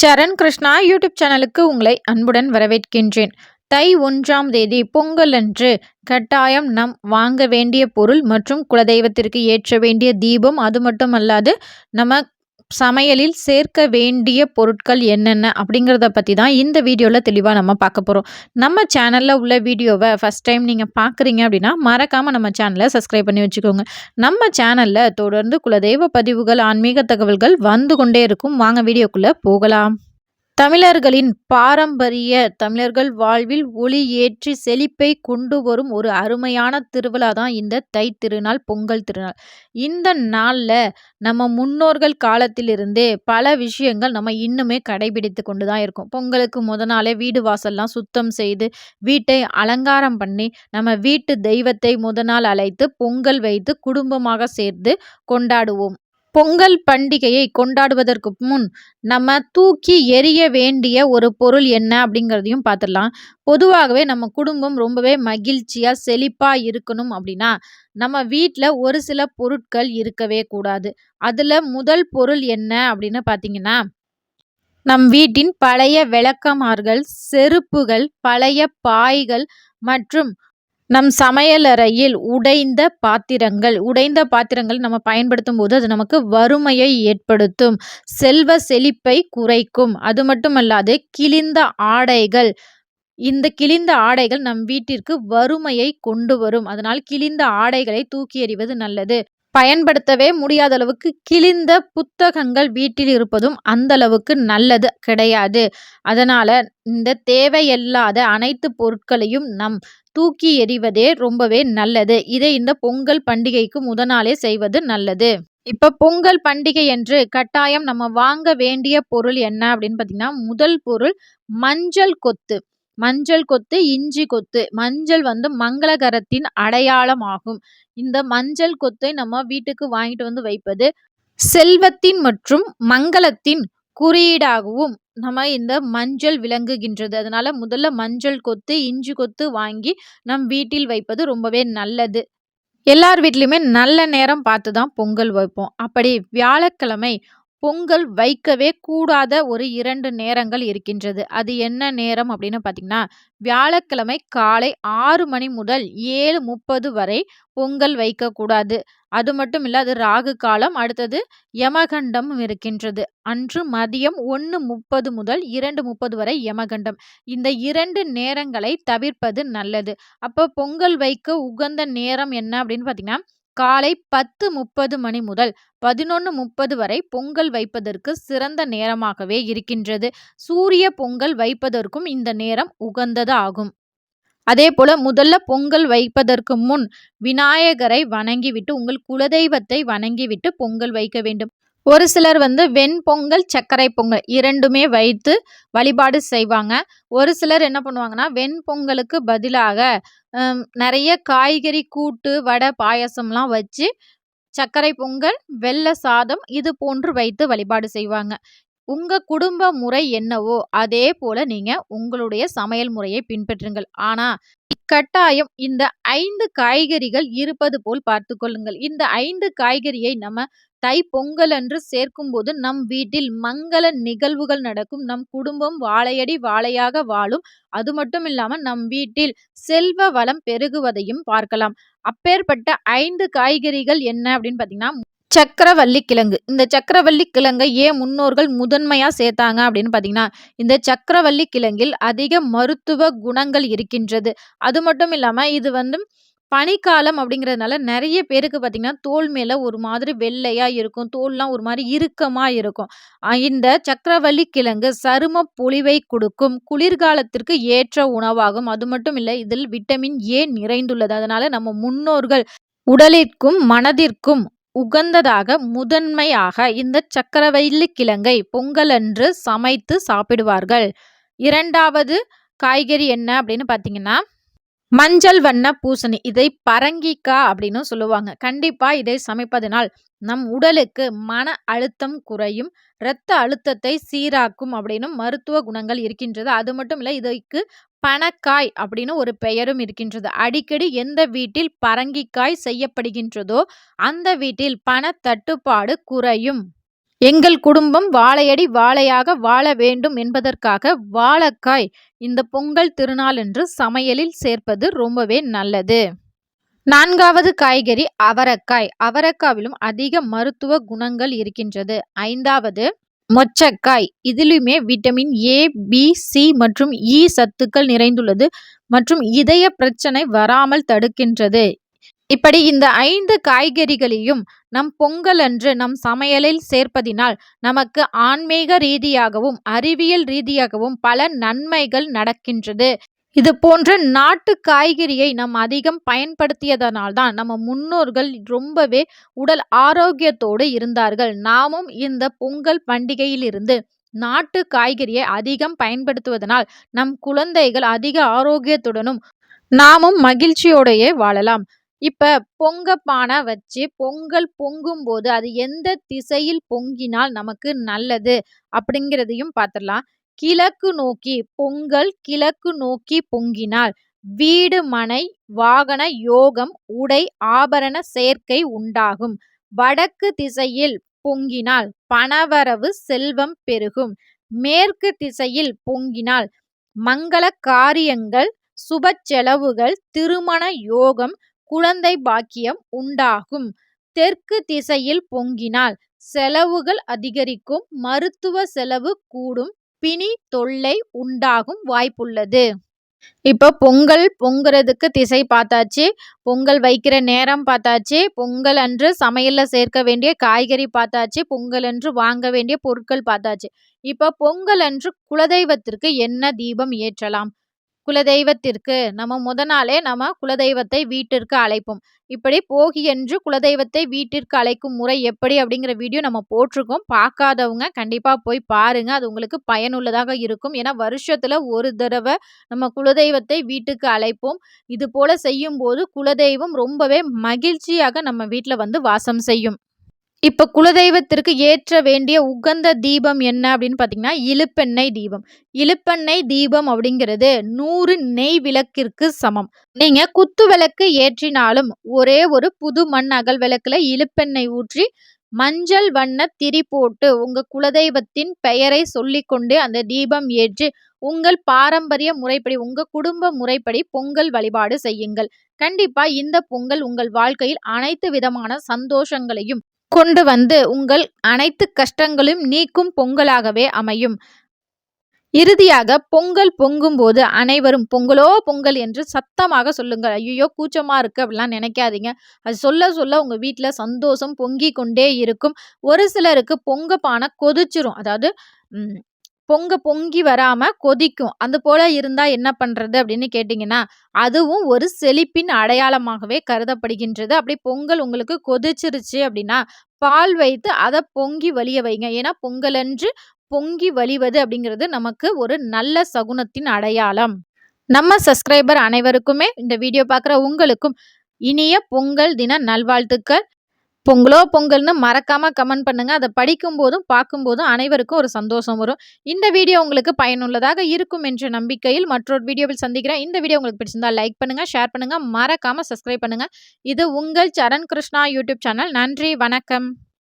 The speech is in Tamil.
சரண் கிருஷ்ணா யூடியூப் சேனலுக்கு உங்களை அன்புடன் வரவேற்கின்றேன். தை ஒன்றாம் தேதி பொங்கல் அன்று கட்டாயம் நம் வாங்க வேண்டிய பொருள் மற்றும் குலதெய்வத்திற்கு ஏற்ற வேண்டிய தீபம் அது மட்டும் அல்லாது நம்ம சமையலில் சேர்க்க வேண்டிய பொருட்கள் என்னென்ன அப்படிங்கிறத பற்றி தான் இந்த வீடியோவில் தெளிவாக நம்ம பார்க்க போகிறோம் நம்ம சேனலில் உள்ள வீடியோவை ஃபஸ்ட் டைம் நீங்கள் பார்க்குறீங்க அப்படின்னா மறக்காமல் நம்ம சேனலை சப்ஸ்கிரைப் பண்ணி வச்சுக்கோங்க. நம்ம சேனலில் தொடர்ந்து குலதெய்வ பதிவுகள் ஆன்மீக தகவல்கள் வந்து கொண்டே இருக்கும். வாங்க வீடியோக்குள்ளே போகலாம். தமிழர்களின் பாரம்பரிய தமிழர்கள் வாழ்வில் ஒளி ஏற்றி செழிப்பை கொண்டு வரும் ஒரு அருமையான திருவிழா தான் இந்த தை திருநாள் பொங்கல் திருநாள். இந்த நாளில் நம்ம முன்னோர்கள் காலத்திலிருந்தே பல விஷயங்கள் நம்ம இன்னுமே கடைபிடித்து கொண்டு தான் இருக்கோம். பொங்கலுக்கு முத நாளே வீடு வாசல்லாம் சுத்தம் செய்து வீட்டை அலங்காரம் பண்ணி நம்ம வீட்டு தெய்வத்தை முத நாள் அழைத்து பொங்கல் வைத்து குடும்பமாக சேர்ந்து கொண்டாடுவோம். பொங்கல் பண்டிகையை கொண்டாடுவதற்கு முன் நம்ம தூக்கி எறிய வேண்டிய ஒரு பொருள் என்ன அப்படிங்கிறதையும் பார்த்துடலாம். பொதுவாகவே நம்ம குடும்பம் ரொம்பவே மகிழ்ச்சியாக செழிப்பாக இருக்கணும் அப்படின்னா நம்ம வீட்டில் ஒரு சில பொருட்கள் இருக்கவே கூடாது. அதில் முதல் பொருள் என்ன அப்படின்னு பார்த்தீங்கன்னா நம் வீட்டின் பழைய விளக்கமார்கள் செருப்புகள் பழைய பாய்கள் மற்றும் நம் சமையலறையில் உடைந்த பாத்திரங்கள் உடைந்த பாத்திரங்கள் நம்ம பயன்படுத்தும் போது அது நமக்கு வறுமையை ஏற்படுத்தும். செல்வ செழிப்பை குறைக்கும். அது மட்டுமல்லாது கிழிந்த ஆடைகள் இந்த கிழிந்த ஆடைகள் நம் வீட்டிற்கு வறுமையை கொண்டு வரும். அதனால் கிழிந்த ஆடைகளை தூக்கி எறிவது நல்லது. பயன்படுத்தவே முடியாத அளவுக்கு கிழிந்த புத்தகங்கள் வீட்டில் இருப்பதும் அந்த அளவுக்கு நல்லது கிடையாது. அதனால இந்த தேவையில்லாத அனைத்து பொருட்களையும் நம் தூக்கி எறிவதே ரொம்பவே நல்லது. இதை இந்த பொங்கல் பண்டிகைக்கு முதனாலே செய்வது நல்லது. இப்ப பொங்கல் பண்டிகை என்று கட்டாயம் நம்ம வாங்க வேண்டிய பொருள் என்ன அப்படின்னு பார்த்தீங்கன்னா முதல் பொருள் மஞ்சள் கொத்து. மஞ்சள் கொத்து இஞ்சி கொத்து. மஞ்சள் வந்து மங்களகரத்தின் அடையாளம் ஆகும் இந்த மஞ்சள் கொத்தை நம்ம வீட்டுக்கு வாங்கிட்டு வந்து வைப்பது செல்வத்தின் மற்றும் மங்களத்தின் குறியீடாகவும் நம்ம இந்த மஞ்சள் விளங்குகின்றது. அதனால முதல்ல மஞ்சள் கொத்து இஞ்சி கொத்து வாங்கி நம் வீட்டில் வைப்பது ரொம்பவே நல்லது. எல்லார் வீட்லேயுமே நல்ல நேரம் பார்த்து தான் பொங்கல் வைப்போம். அப்படி வியாழக்கிழமை பொங்கல் வைக்கவே கூடாத ஒரு இரண்டு நேரங்கள் இருக்கின்றது. அது என்ன நேரம் அப்படின்னு பார்த்தீங்கன்னா வியாழக்கிழமை காலை ஆறு மணி முதல் ஏழு முப்பது வரை பொங்கல் வைக்கக்கூடாது. அது மட்டும் இல்லை அது ராகு காலம் அடுத்தது யமகண்டம் இருக்கின்றது. அன்று மதியம் ஒன்று முப்பது முதல் இரண்டு முப்பது வரை யமகண்டம். இந்த இரண்டு நேரங்களை தவிர்ப்பது நல்லது. அப்போ பொங்கல் வைக்க உகந்த நேரம் என்ன அப்படின்னு பார்த்தீங்கன்னா காலை பத்து முப்பது மணி முதல் பதினொன்று முப்பது வரை பொங்கல் வைப்பதற்கு சிறந்த நேரமாகவே இருக்கின்றது. சூரிய பொங்கல் வைப்பதற்கும் இந்த நேரம் உகந்தது ஆகும். அதே போல முதல்ல பொங்கல் வைப்பதற்கு முன் விநாயகரை வணங்கிவிட்டு உங்கள் குலதெய்வத்தை வணங்கிவிட்டு பொங்கல் வைக்க வேண்டும். ஒரு சிலர் வந்து வெண்பொங்கல் சர்க்கரை பொங்கல் இரண்டுமே வைத்து வழிபாடு செய்வாங்க. ஒரு சிலர் என்ன பண்ணுவாங்கன்னா வெண்பொங்கலுக்கு பதிலாக நிறைய காய்கறி கூட்டு வடை பாயசம்லாம் வச்சு சர்க்கரை பொங்கல் வெள்ளை சாதம் இது போன்று வைத்து வழிபாடு செய்வாங்க. உங்கள் குடும்ப முறை என்னவோ அதே போல் நீங்கள் உங்களுடைய சமையல் முறையை பின்பற்றுங்கள். ஆனால் கட்டாயம் இந்த ஐந்து காய்கறிகள் இருப்பது போல் பார்த்து கொள்ளுங்கள். இந்த ஐந்து காய்கறியை நம்ம தை பொங்கல் அன்று சேர்க்கும்போது நம் வீட்டில் மங்கள நிகழ்வுகள் நடக்கும். நம் குடும்பம் வாழையடி வாழையாக வாழும். அது மட்டும் இல்லாமல் நம் வீட்டில் செல்வ வளம் பெருகுவதையும் பார்க்கலாம். அப்பேற்பட்ட ஐந்து காய்கறிகள் என்ன அப்படின்னு பார்த்தீங்கன்னா சக்கரவள்ளி கிழங்கு. இந்த சக்கரவள்ளி கிழங்கை ஏன் முன்னோர்கள் முதன்மையாக சேர்த்தாங்க அப்படின்னு பார்த்தீங்கன்னா இந்த சக்கரவள்ளி கிழங்கில் அதிக மருத்துவ குணங்கள் இருக்கின்றது. அது மட்டும் இல்லாமல் இது வந்து பனிக்காலம் அப்படிங்கிறதுனால நிறைய பேருக்கு பார்த்திங்கன்னா தோல் மேலே ஒரு மாதிரி வெள்ளையாக இருக்கும். தோல்லாம் ஒரு மாதிரி இறுக்கமாக இருக்கும். இந்த சக்கரவள்ளி கிழங்கு சரும பொலிவை கொடுக்கும். குளிர்காலத்திற்கு ஏற்ற உணவாகும். அது மட்டும் இல்லை இதில் விட்டமின் ஏ நிறைந்துள்ளது. அதனால் நம்ம முன்னோர்கள் உடலிற்கும் மனதிற்கும் உகந்ததாக முதன்மையாக இந்த சக்கரவள்ளி கிழங்கை பொங்கலன்று சமைத்து சாப்பிடுவார்கள். இரண்டாவது காய்கறி என்ன அப்படின்னு பார்த்தீங்கன்னா மஞ்சள் வண்ண பூசணி இதை பரங்கிக்காய் அப்படின்னு சொல்லுவாங்க. கண்டிப்பாக இதை சமைப்பதனால் நம் உடலுக்கு மன அழுத்தம் குறையும் இரத்த அழுத்தத்தை சீராக்கும் அப்படின்னு மருத்துவ குணங்கள் இருக்கின்றது. அது மட்டும் இல்லை இதற்கு பணக்காய் அப்படின்னு ஒரு பெயரும் இருக்கின்றது. அடிக்கடி எந்த வீட்டில் பரங்கிக்காய் செய்யப்படுகின்றதோ அந்த வீட்டில் பண தட்டுப்பாடு குறையும். எங்கள் குடும்பம் வாழையடி வாழையாக வாழ வேண்டும் என்பதற்காக வாழைக்காய் இந்த பொங்கல் திருநாளன்று சமையலில் சேர்ப்பது ரொம்பவே நல்லது. நான்காவது காய்கறி அவரக்காய். அவரக்காவிலும் அதிக மருத்துவ குணங்கள் இருக்கின்றது. ஐந்தாவது மொச்சக்காய். இதிலுமே விட்டமின் ஏ பி சி மற்றும் இ சத்துக்கள் நிறைந்துள்ளது மற்றும் இதய பிரச்சனை வராமல் தடுக்கின்றது. இப்படி இந்த ஐந்து காய்கறிகளையும் நம் பொங்கல் அன்று நம் சமையலில் சேர்ப்பதினால் நமக்கு ஆன்மீக ரீதியாகவும் அறிவியல் ரீதியாகவும் பல நன்மைகள் நடக்கின்றது. இது போன்ற நாட்டு காய்கறியை நம் அதிகம் பயன்படுத்தியதனால்தான் நம்ம முன்னோர்கள் ரொம்பவே உடல் ஆரோக்கியத்தோடு இருந்தார்கள். நாமும் இந்த பொங்கல் பண்டிகையிலிருந்து நாட்டு காய்கறியை அதிகம் பயன்படுத்துவதனால் நம் குழந்தைகள் அதிக ஆரோக்கியத்துடனும் நாமும் மகிழ்ச்சியோடையே வாழலாம். இப்போ பொங்க பானை வச்சு பொங்கல் பொங்கும்போது அது எந்த திசையில் பொங்கினால் நமக்கு நல்லது அப்படிங்கிறதையும் பார்த்துடலாம் கிழக்கு நோக்கி பொங்கல் கிழக்கு நோக்கி பொங்கினால் வீடு மனை வாகன யோகம் உடை ஆபரண சேர்க்கை உண்டாகும். வடக்கு திசையில் பொங்கினால் பணவரவு செல்வம் பெருகும். மேற்கு திசையில் பொங்கினால் மங்கள காரியங்கள் சுப செலவுகள் திருமண யோகம் குழந்தை பாக்கியம் உண்டாகும். தெற்கு திசையில் பொங்கினால் செலவுகள் அதிகரிக்கும் மருத்துவ செலவு கூடும் பிணி தொல்லை உண்டாகும் வாய்ப்புள்ளது. இப்போ பொங்கல் பொங்குறதுக்கு திசை பார்த்தாச்சு. பொங்கல் வைக்கிற நேரம் பார்த்தாச்சு. பொங்கல் அன்று சமையலில் சேர்க்க வேண்டிய காய்கறி பார்த்தாச்சு. பொங்கல் அன்று வாங்க வேண்டிய பொருட்கள் பார்த்தாச்சு. இப்போ பொங்கல் அன்று குலதெய்வத்திற்கு என்ன தீபம் ஏற்றலாம்? குலதெய்வத்திற்கு நம்ம முத நாளே நம்ம குலதெய்வத்தை வீட்டிற்கு அழைப்போம். இப்படி போகி என்று குலதெய்வத்தை வீட்டிற்கு அழைக்கும் முறை எப்படி அப்படிங்கிற வீடியோ நம்ம போட்டிருக்கோம். பார்க்காதவங்க கண்டிப்பாக போய் பாருங்கள் அது உங்களுக்கு பயனுள்ளதாக இருக்கும். ஏன்னா வருஷத்தில் ஒரு தடவை நம்ம குலதெய்வத்தை வீட்டுக்கு அழைப்போம். இது போல் செய்யும்போது குலதெய்வம் ரொம்பவே மகிழ்ச்சியாக நம்ம வீட்டில் வந்து வாசம் செய்யும். இப்போ குலதெய்வத்திற்கு ஏற்ற வேண்டிய உகந்த தீபம் என்ன அப்படின்னு பார்த்தீங்கன்னா இழுப்பெண்ணெய் தீபம். இழுப்பெண்ணெய் தீபம் அப்படிங்கிறது நூறு நெய் விளக்கிற்கு சமம். நீங்க குத்து விளக்கு ஏற்றினாலும் ஒரே ஒரு புது மண் அகல் விளக்குல இழுப்பெண்ணெய் ஊற்றி மஞ்சள் வண்ண திரி போட்டு உங்க குலதெய்வத்தின் பெயரை சொல்லிக்கொண்டு அந்த தீபம் ஏற்றி உங்கள் பாரம்பரிய முறைப்படி உங்க குடும்ப முறைப்படி பொங்கல் வழிபாடு செய்யுங்கள். கண்டிப்பா இந்த பொங்கல் உங்கள் வாழ்க்கையில் அனைத்து விதமான சந்தோஷங்களையும் கொண்டு வந்து உங்கள் அனைத்து கஷ்டங்களும் நீக்கும் பொங்கலாகவே அமையும். இறுதியாக பொங்கல் பொங்கும்போது அனைவரும் பொங்கலோ பொங்கல் என்று சத்தமாக சொல்லுங்கள். ஐயோ கூச்சமா இருக்கு அப்படிலாம் நினைக்காதீங்க. அது சொல்ல சொல்ல உங்க வீட்டில் சந்தோஷம் பொங்கி கொண்டே இருக்கும். ஒரு சிலருக்கு பொங்க பானை கொதிச்சிரும். அதாவது பொங்க பொங்கி வராம கொதிக்கும். அது போல இருந்தா என்ன பண்றது அப்படின்னு கேட்டிங்கன்னா அதுவும் ஒரு செழிப்பின் அடையாளமாகவே கருதப்படுகின்றது. அப்படி பொங்கல் உங்களுக்கு கொதிச்சிருச்சு அப்படின்னா பால் வைத்து அதை பொங்கி வலிய வைங்க. ஏன்னா பொங்கலன்று பொங்கி வழிவது அப்படிங்கிறது நமக்கு ஒரு நல்ல சகுனத்தின் அடையாளம். நம்ம சப்ஸ்கிரைபர் அனைவருக்குமே இந்த வீடியோ பார்க்குற உங்களுக்கும் இனிய பொங்கல் தின நல்வாழ்த்துக்கள். பொங்கலோ பொங்கல்னு மறக்காம கமெண்ட் பண்ணுங்க. அதை படிக்கும் போதும் பார்க்கும்போதும் அனைவருக்கும் ஒரு சந்தோஷம் வரும். இந்த வீடியோ உங்களுக்கு பயனுள்ளதாக இருக்கும் என்ற நம்பிக்கையில் மற்றொரு வீடியோவில் சந்திக்கிறேன். இந்த வீடியோ உங்களுக்கு பிடிச்சிருந்தா லைக் பண்ணுங்க ஷேர் பண்ணுங்க. மறக்காம சப்ஸ்கிரைப் பண்ணுங்க. இது உங்கள் சரண் கிருஷ்ணா யூடியூப் சேனல். நன்றி வணக்கம்.